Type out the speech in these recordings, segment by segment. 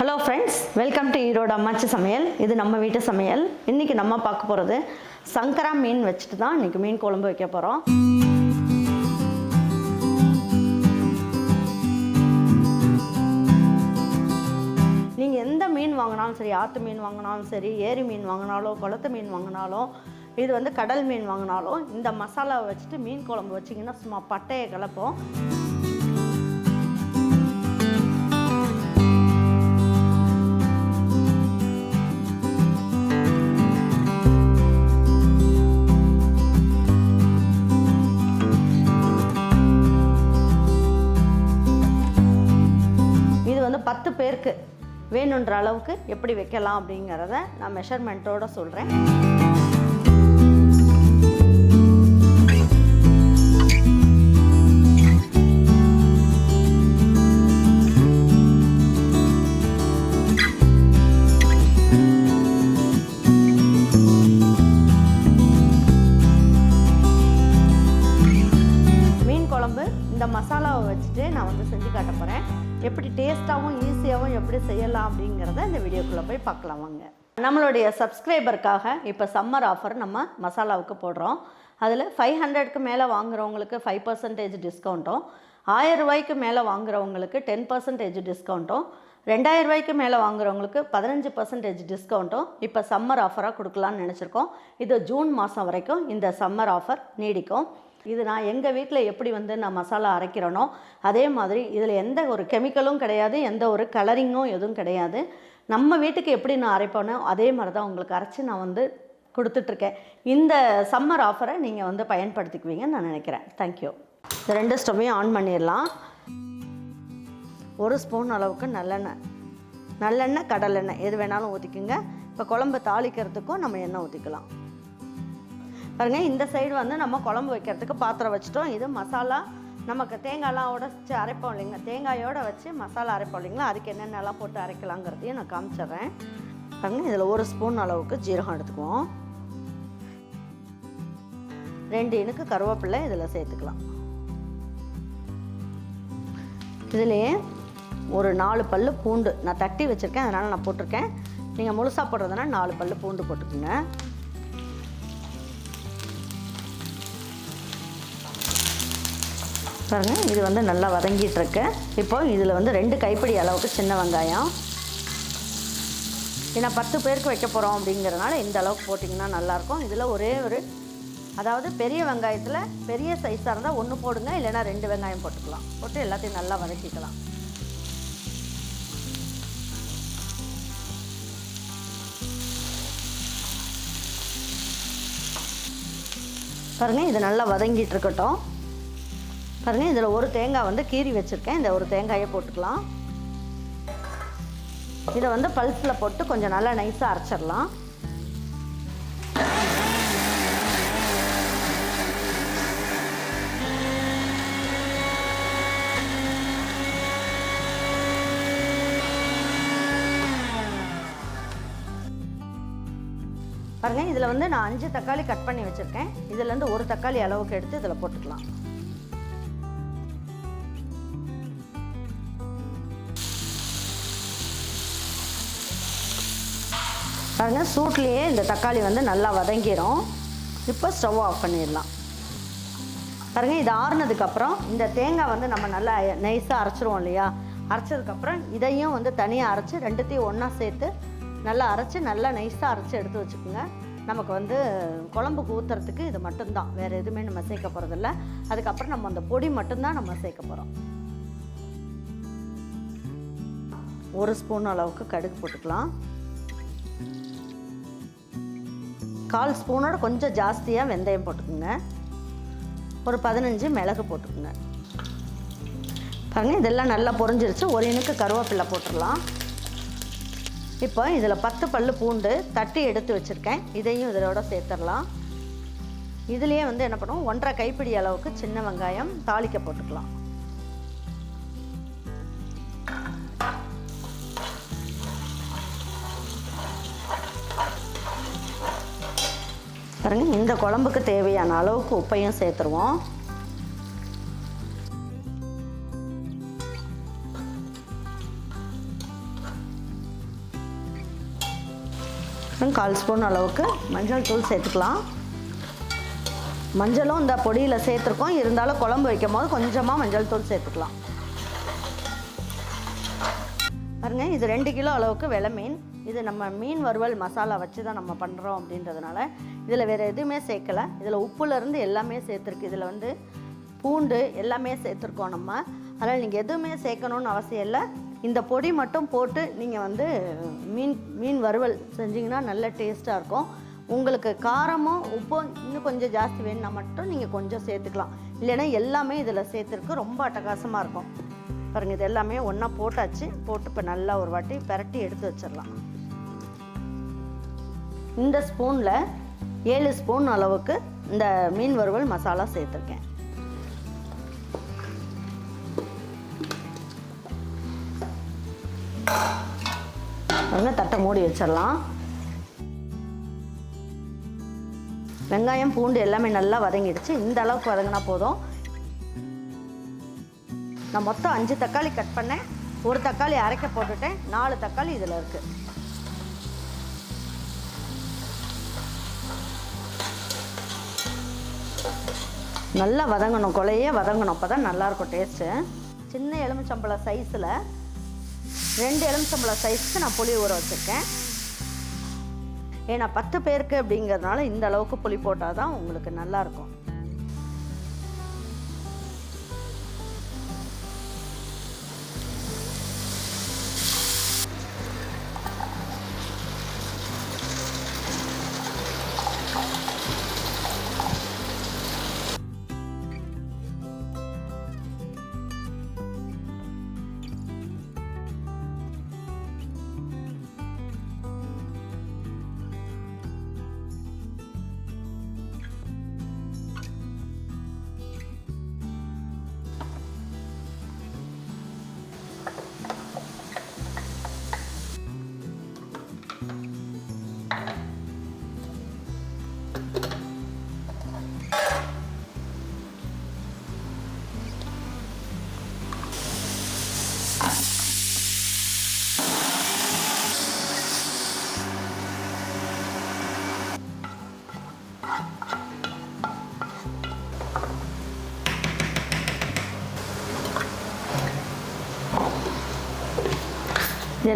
Hello friends welcome to Erode அம்மாச்சி சமையல் இது நம்ம வீட்டு சமையல். இன்றைக்கி நம்ம பார்க்க போகிறது சங்கரா மீன் வச்சுட்டு தான் இன்றைக்கி மீன் குழம்பு வைக்க போகிறோம் நீங்கள் எந்த மீன் வாங்கினாலும் சரி ஆற்று மீன் வாங்கினாலும் சரி ஏரி மீன் வாங்கினாலும் குளத்து மீன் வாங்கினாலும் இது வந்து கடல் மீன் வாங்கினாலும் இந்த மசாலாவை வச்சுட்டு மீன் குழம்பு வச்சிங்கன்னா சும்மா பட்டையை கலப்போம். வேணுன்ற அளவுக்கு எப்படி வைக்கலாம் அப்படிங்கிறத நான் மெஷர்மெண்ட்டோட சொல்கிறேன் நம்மளுடைய சப்ஸ்கிரைபருக்காக இப்போ சம்மர் ஆஃபர் நம்ம மசாலாவுக்கு போடுறோம். அதில் ஃபைவ் ஹண்ட்ரட்க்கு மேலே வாங்குறவங்களுக்கு ஃபைவ் பர்சன்டேஜ் டிஸ்கவுண்ட்டும் ஆயிரம் ரூபாய்க்கு மேலே வாங்குறவங்களுக்கு டென் பர்சன்டேஜ் டிஸ்கவுண்ட்டும் ரெண்டாயிரம் ரூபாய்க்கு மேலே வாங்குறவங்களுக்கு பதினஞ்சு பர்சன்டேஜ் டிஸ்கவுண்ட்டும் இப்போ சம்மர் ஆஃபராக கொடுக்கலான்னு நினச்சிருக்கோம். இது ஜூன் மாதம் வரைக்கும் இந்த சம்மர் ஆஃபர் நீடிக்கும். இது நான் எங்கள் வீட்டில் எப்படி வந்து நான் மசாலா அரைக்கிறேனோ அதே மாதிரி இதில் எந்த ஒரு கெமிக்கலும் கிடையாது எந்த ஒரு கலரிங்கும் எதுவும் கிடையாது. நம்ம வீட்டுக்கு எப்படி நான் அரைப்பேனோ அதே மாதிரி தான் உங்களுக்கு அரைச்சி நான் வந்து கொடுத்துட்ருக்கேன். இந்த சம்மர் ஆஃபரை நீங்கள் வந்து பயன்படுத்திக்குவீங்கன்னு நான் நினைக்கிறேன். தேங்க்யூ இந்த ரெண்டு ஸ்டவ்வையும் ஆன் பண்ணிடலாம். ஒரு ஸ்பூன் அளவுக்கு நல்லெண்ணெய். நல்லெண்ணெய் கடலெண்ணெய் எது வேணாலும் ஊற்றிக்குங்க இப்போ குழம்பு தாளிக்கிறதுக்கும் நம்ம எண்ணெய் ஊற்றிக்கலாம் பாருங்கள் இந்த சைடு வந்து நம்ம குழம்பு வைக்கிறதுக்கு பாத்திரம் வச்சுட்டோம். இது மசாலா நமக்கு தேங்காய்லாம் உடச்சி அரைப்போம் இல்லைங்க தேங்காயோடு வச்சு மசாலா அரைப்போம் இல்லைங்களா? அதுக்கு என்னென்னலாம் போட்டு அரைக்கலாங்கிறதையும் நான் காமிச்சிடுறேன். பாருங்க இதில் ஒரு ஸ்பூன் அளவுக்கு ஜீரகம் எடுத்துக்குவோம். ரெண்டு இனுக்கு கருவேப்பிலை இதில் சேர்த்துக்கலாம். இதுலேயே ஒரு நாலு பல் பூண்டு நான் தட்டி வச்சுருக்கேன் அதனால் நான் போட்டிருக்கேன். நீங்கள் முழுசாக போடுறதுனா நாலு பல்லு பூண்டு போட்டுக்கோங்க. பாருங்கள் இது வந்து நல்லா வதங்கிட்டுருக்கு. இப்போ இதில் வந்து ரெண்டு கைப்பிடி அளவுக்கு சின்ன வெங்காயம். ஏன்னா பத்து பேருக்கு வைக்க போகிறோம் அப்படிங்கிறனால இந்த அளவுக்கு போட்டிங்கன்னா நல்லாயிருக்கும். இதில் ஒரே ஒரு அதாவது பெரிய வெங்காயத்தில் பெரிய சைஸாக இருந்தால் ஒன்று போடுங்க இல்லைன்னா ரெண்டு வெங்காயம் போட்டுக்கலாம். போட்டு எல்லாத்தையும் நல்லா வதக்கிக்கலாம். பாருங்கள் இது நல்லா வதங்கிட்டு இருக்கட்டும். பாருங்கள் இதில் ஒரு தேங்காய் வந்து கீறி வச்சுருக்கேன். இந்த ஒரு தேங்காயை போட்டுக்கலாம். இதை வந்து பல்ஸில் போட்டு கொஞ்சம் நல்லா நைஸாக அரைச்சிடலாம். பாருங்கள் இதில் வந்து நான் அஞ்சு தக்காளி கட் பண்ணி வச்சுருக்கேன். இதுலேருந்து ஒரு தக்காளி அளவுக்கு எடுத்து இதில் போட்டுக்கலாம். பாருங்கள் சூட்லேயே இந்த தக்காளி வந்து நல்லா வதங்கிடும் இப்போ ஸ்டவ் ஆஃப் பண்ணிடலாம். பாருங்கள் இது ஆறுனதுக்கப்புறம் இந்த தேங்காய் வந்து நம்ம நல்லா நைஸாக அரைச்சிருவோம் இல்லையா? அரைச்சதுக்கப்புறம் இதையும் வந்து தனியாக அரைச்சி ரெண்டுத்தையும் ஒன்றா சேர்த்து நல்லா அரைச்சி நல்லா நைஸாக அரைச்சி எடுத்து வச்சுக்கோங்க. நமக்கு வந்து குழம்புக்கு ஊற்றுறதுக்கு இது மட்டும்தான். வேறு எதுவுமே நம்ம சேர்க்க போகிறதில்ல அதுக்கப்புறம் நம்ம அந்த பொடி மட்டும்தான் நம்ம சேர்க்க போகிறோம் ஒரு ஸ்பூன் அளவுக்கு கடுகு போட்டுக்கலாம். கால் ஸ்பூனோட கொஞ்சம் ஜாஸ்தியாக வெந்தயம் போட்டுக்கோங்க. ஒரு பதினஞ்சு மிளகு போட்டுக்கோங்க. பாருங்க இதெல்லாம் நல்லா பொறிஞ்சிருச்சு ஒரு இனுக்கு கருவேப்பிலை போட்டுடலாம். இப்போ இதில் பத்து பல்லு பூண்டு தட்டி எடுத்து வச்சுருக்கேன். இதையும் இதோட சேர்த்துடலாம். இதுலேயே வந்து என்ன பண்ணுவோம்? ஒன்றரை கைப்பிடி அளவுக்கு சின்ன வெங்காயம் தாளிக்க போட்டுக்கலாம். பாருங்க இந்த குழம்புக்கு தேவையான அளவுக்கு உப்பையும் சேர்த்துருவோம். கால் ஸ்பூன் அளவுக்கு மஞ்சள் தூள் சேர்த்துக்கலாம். மஞ்சளும் இந்த பொடியில் சேர்த்துருக்கோம். இருந்தாலும் குழம்பு வைக்கும் போது கொஞ்சமாக மஞ்சள் தூள் சேர்த்துக்கலாம். பாருங்க இது ரெண்டு கிலோ அளவுக்கு வெலை மீன். இது நம்ம மீன் வறுவல் மசாலா வச்சு தான் நம்ம பண்ணுறோம் அப்படின்றதுனால இதில் வேறு எதுவுமே சேர்க்கலை. இதில் உப்புலேருந்து எல்லாமே சேர்த்துருக்கு. இதில் வந்து பூண்டு எல்லாமே சேர்த்துருக்கோம் நம்ம. அதனால் நீங்கள் எதுவுமே சேர்க்கணுன்னு அவசியம் இல்லை. இந்த பொடி மட்டும் போட்டு நீங்கள் வந்து மீன் மீன் வறுவல் செஞ்சிங்கன்னா நல்ல டேஸ்ட்டாக இருக்கும். உங்களுக்கு காரமும் உப்பும் இன்னும் கொஞ்சம் ஜாஸ்தி வேணும்னா மட்டும் நீங்கள் கொஞ்சம் சேர்த்துக்கலாம். இல்லைன்னா எல்லாமே இதில் சேர்த்துருக்கு. ரொம்ப அட்டகாசமாக இருக்கும். பாருங்கள் இது எல்லாமே ஒன்றா போட்டாச்சு. போட்டு இப்போ நல்லா ஒரு வாட்டி பிரட்டி எடுத்து வச்சிடலாம். இந்த ஸ்பூனில் ஏழு ஸ்பூன் அளவுக்கு இந்த மீன் வறுவல் மசாலா சேர்த்துருக்கேன். பாருங்க தட்டை மூடி வச்சிடலாம். வெங்காயம் பூண்டு எல்லாமே நல்லா வதங்கிடுச்சு. இந்த அளவுக்கு வதங்கினா போதும். நான் மொத்தம் அஞ்சு தக்காளி கட் பண்ணேன். ஒரு தக்காளி அரைக்க போட்டுட்டேன். நாலு தக்காளி இதில் இருக்குது நல்லா வதங்கணும் கொலையே வதங்கணும். அப்போ தான் நல்லாயிருக்கும் டேஸ்ட்டு சின்ன எலுமிச்சம்பழம் சைஸில் ரெண்டு எலுமிச்சம்பழம் சைஸ்க்கு நான் புளி ஊற வச்சுருக்கேன். ஏன்னா பத்து பேருக்கு அப்படிங்கிறதுனால இந்த அளவுக்கு புளி போட்டால் தான் உங்களுக்கு நல்லாயிருக்கும்.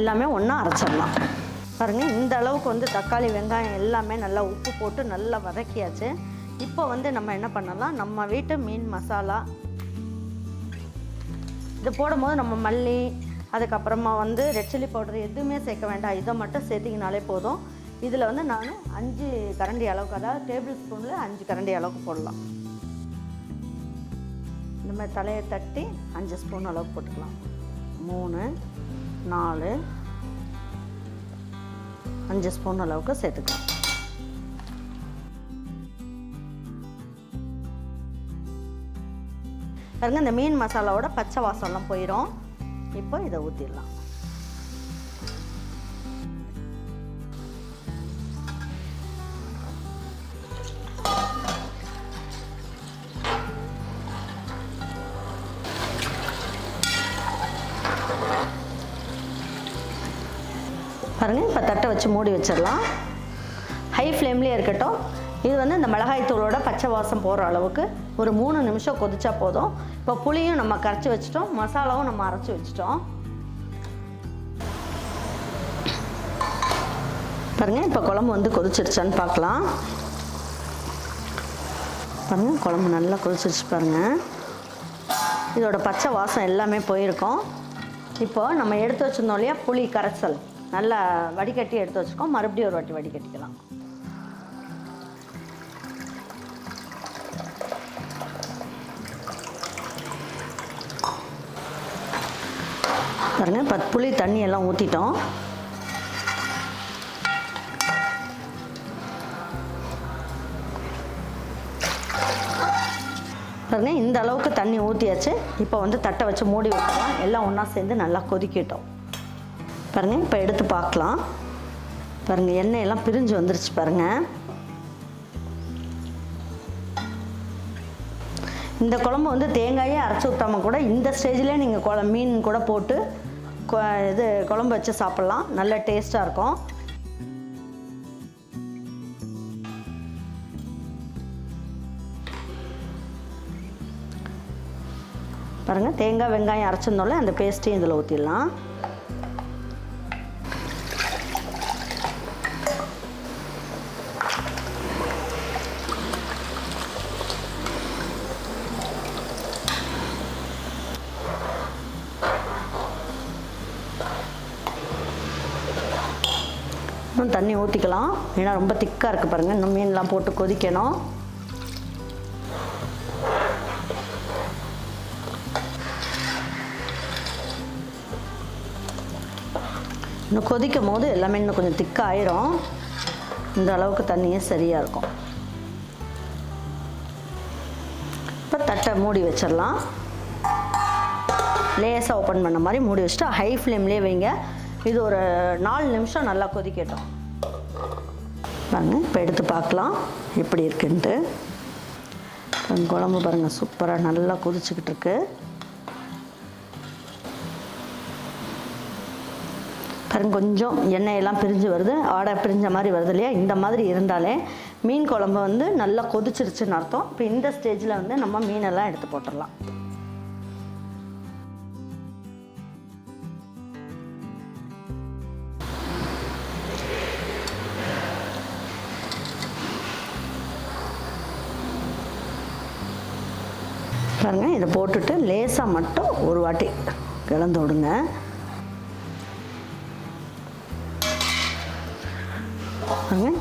எல்லாமே ஒன்றா அரைச்சிடலாம். பாருங்கள் இந்த அளவுக்கு வந்து தக்காளி வெங்காயம் எல்லாமே நல்லா உப்பு போட்டு நல்லா வதக்கியாச்சு. இப்போ வந்து நம்ம என்ன பண்ணலாம்? நம்ம வீட்டு மீன் மசாலா. இது போடும்போது நம்ம மல்லி அதுக்கப்புறமா வந்து ரெட் சில்லி பவுடர் எதுவுமே சேர்க்க வேண்டாம். இதை மட்டும் சேர்த்திங்கனாலே போதும். இதில் வந்து நான் அஞ்சு கரண்டி அளவுக்கு அதாவது டேபிள் ஸ்பூனில் அஞ்சு கரண்டி அளவுக்கு போடலாம். இந்த மாதிரி தலையை தட்டி அஞ்சு ஸ்பூன் அளவுக்கு போட்டுக்கலாம். மூணு நாலு. அஞ்சு ஸ்பூன் அளவுக்கு சேர்த்துக்கலாம். பாருங்க இந்த மீன் மசாலாவோட பச்சை வாசம்லாம் போயிடும் இப்போ இதை ஊற்றிடலாம் பாருங்கள் இப்போ தட்டை வச்சு மூடி வச்சிடலாம். ஹை ஃப்ளேம்லேயே இருக்கட்டும். இது வந்து இந்த மிளகாய் தூளோட பச்சை வாசம் போகிற அளவுக்கு ஒரு மூணு நிமிஷம் கொதிச்சா போதும். இப்போ புளியும் நம்ம கரைச்சி வச்சிட்டோம். மசாலாவும் நம்ம அரைச்சி வச்சிட்டோம். பாருங்கள் இப்போ குழம்பு வந்து கொதிச்சிருச்சான்னு பார்க்கலாம் பாருங்கள் குழம்பு நல்லா கொதிச்சிருச்சு பாருங்கள் இதோட பச்சை வாசம் எல்லாமே போயிருக்கோம். இப்போ நம்ம எடுத்து வச்சிருந்தோம் இல்லையா புளி கரைசல். நல்லா வடிகட்டி எடுத்து வச்சுருக்கோம். மறுபடியும் ஒரு வாட்டி வடிகட்டிக்கலாம். பாருங்க பத்து புளி தண்ணி எல்லாம் ஊற்றிட்டோம் பாருங்க இந்த அளவுக்கு தண்ணி ஊற்றியாச்சு இப்போ வந்து தட்டை வச்சு மூடி வைக்கலாம் எல்லாம் ஒன்றா சேர்ந்து நல்லா கொதிக்கிட்டோம். பாருங்கள் இப்போ எடுத்து பார்க்கலாம். பாருங்கள் எண்ணெயெல்லாம் பிரிஞ்சு வந்துருச்சு பாருங்கள் இந்த குழம்பு வந்து தேங்காயே அரைச்சி ஊற்றாம கூட இந்த ஸ்டேஜ்லேயே நீங்கள் குழ மீன் கூட போட்டு இது குழம்பு வச்சு சாப்பிட்லாம். நல்ல டேஸ்ட்டாக இருக்கும். பாருங்கள் தேங்காய் வெங்காயம் அரைச்சிருந்தோம்ல அந்த பேஸ்ட்டையும் இதில் ஊற்றிடலாம் இன்னும் தண்ணி ஊற்றிக்கலாம் ஏன்னா ரொம்ப திக்காக இருக்குது பாருங்கள் இன்னும் மீன்லாம் போட்டு கொதிக்கணும். இன்னும் கொதிக்கும் போது எல்லாமே இன்னும் கொஞ்சம் திக்காக ஆயிரும் இந்த அளவுக்கு தண்ணியே சரியாக இருக்கும். இப்போ தட்டை மூடி வச்சிடலாம். லேசாக ஓப்பன் பண்ண மாதிரி மூடி வச்சுட்டு ஹை ஃப்ளேம்லேயே வைங்க. இது ஒரு நாலு நிமிஷம் நல்லா கொதிக்கட்டும். பாருங்க இப்போ எடுத்து பார்க்கலாம் எப்படி இருக்குன்ட்டு. குழம்பு பாருங்கள் சூப்பராக நல்லா கொதிச்சுக்கிட்டு இருக்கு. பாருங்க கொஞ்சம் எண்ணெயெல்லாம் பிரிஞ்சு வருது. ஆடை பிரிஞ்ச மாதிரி வருது இல்லையா? இந்த மாதிரி இருந்தாலே மீன் குழம்பு வந்து நல்லா கொதிச்சிருச்சுன்னு அர்த்தம். இப்போ இந்த ஸ்டேஜில் வந்து நம்ம மீனெல்லாம் எடுத்து போட்டுடலாம். பாருங்கள் இதை போட்டுட்டு லேசாக மட்டும் ஒரு வாட்டி கிளந்து விடுங்க.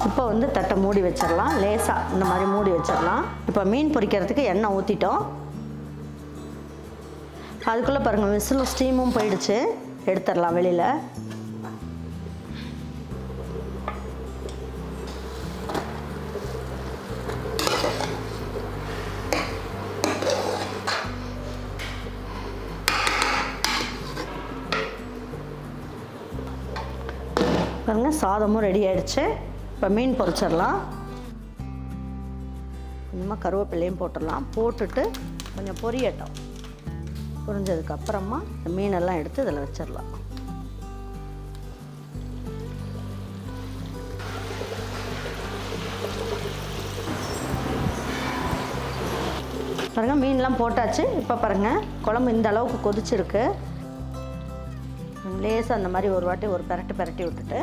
இப்போ வந்து தட்டை மூடி வச்சிடலாம். லேசாக இந்த மாதிரி மூடி வச்சிடலாம். இப்போ மீன் பொரிக்கிறதுக்கு எண்ணெய் ஊற்றிட்டோம் அதுக்குள்ளே பாருங்கள் விசிலும் ஸ்டீமும் போயிடுச்சு. எடுத்துடலாம் வெளியில். சாதமும் ரெடி ஆயிடுச்சு. இப்போ மீன் பொரிச்சிடலாம் கொஞ்சமாக கருவேப்பிலையும் போட்டுடலாம். போட்டுட்டு கொஞ்சம் பொரியட்டும். புரிஞ்சதுக்கப்புறமா இந்த மீனெல்லாம் எடுத்து இதில் வச்சிடலாம். பாருங்கள் மீன்லாம் போட்டாச்சு. இப்போ பாருங்கள் குழம்பு இந்த அளவுக்கு கொதிச்சிருக்கு. லேசாக அந்த மாதிரி ஒரு வாட்டி ஒரு பெரட்டு பெரட்டி விட்டுட்டு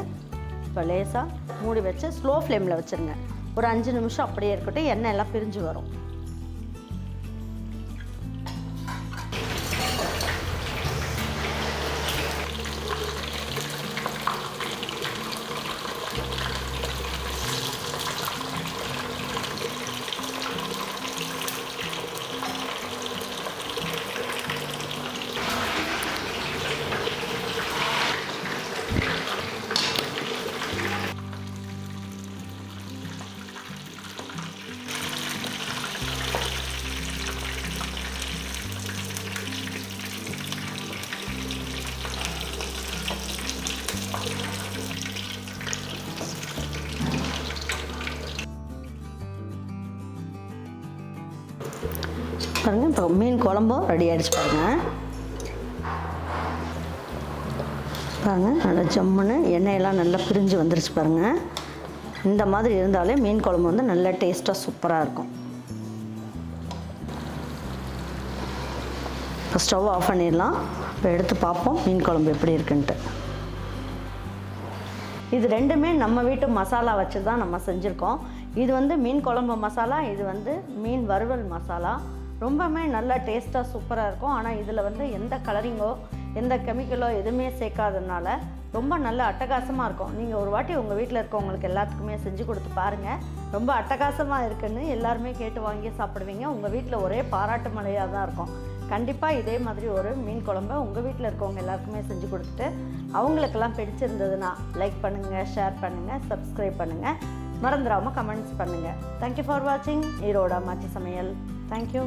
இப்போ லேசாக மூடி வச்சு ஸ்லோ ஃப்ளேமில் வச்சுருங்க. ஒரு அஞ்சு நிமிஷம் அப்படியே இருக்கட்டும் எண்ணெய் எல்லாம் பிரிஞ்சு வரும். மீன் குழம்பும் ரெடி ஆகிடுச்சு பாருங்கள் பாருங்க நல்லா ஜம்முன்னு எண்ணெயெல்லாம் நல்லா பிரிஞ்சு வந்துருச்சு பாருங்க. இந்த மாதிரி இருந்தாலே மீன் குழம்பு வந்து நல்லா டேஸ்ட்டாக சூப்பராக இருக்கும். இப்போ ஸ்டவ் ஆஃப் பண்ணிடலாம். இப்போ எடுத்து பார்ப்போம் மீன் குழம்பு எப்படி இருக்குன்ட்டு. இது ரெண்டுமே நம்ம வீட்டு மசாலா வச்சு தான் நம்ம செஞ்சுருக்கோம். இது வந்து மீன் குழம்பு மசாலா இது வந்து மீன் வறுவல் மசாலா. ரொம்பவுமே நல்லா டேஸ்ட்டாக சூப்பராக இருக்கும். ஆனால் இதில் வந்து எந்த கலரிங்கோ எந்த கெமிக்கலோ எதுவுமே சேர்க்காததுனால ரொம்ப நல்ல அட்டகாசமாக இருக்கும். நீங்கள் ஒரு வாட்டி உங்கள் வீட்டில் இருக்கவங்களுக்கு எல்லாத்துக்குமே செஞ்சு கொடுத்து பாருங்கள் ரொம்ப அட்டகாசமாக இருக்குன்னு எல்லாருமே கேட்டு வாங்கி சாப்பிடுவீங்க. உங்கள் வீட்டில் ஒரே பாராட்டு மலையாக தான் இருக்கும். கண்டிப்பாக இதே மாதிரி ஒரு மீன் குழம்ப உங்கள் வீட்டில் இருக்கவங்க எல்லாருக்குமே செஞ்சு கொடுத்துட்டு அவங்களுக்கெல்லாம் பிடிச்சிருந்ததுன்னா லைக் பண்ணுங்கள் ஷேர் பண்ணுங்கள் சப்ஸ்கிரைப் பண்ணுங்கள் மறந்துடாமல் கமெண்ட்ஸ் பண்ணுங்கள் தேங்க்யூ ஃபார் வாட்சிங் ஈரோடா மாச்சி சமையல். தேங்க்யூ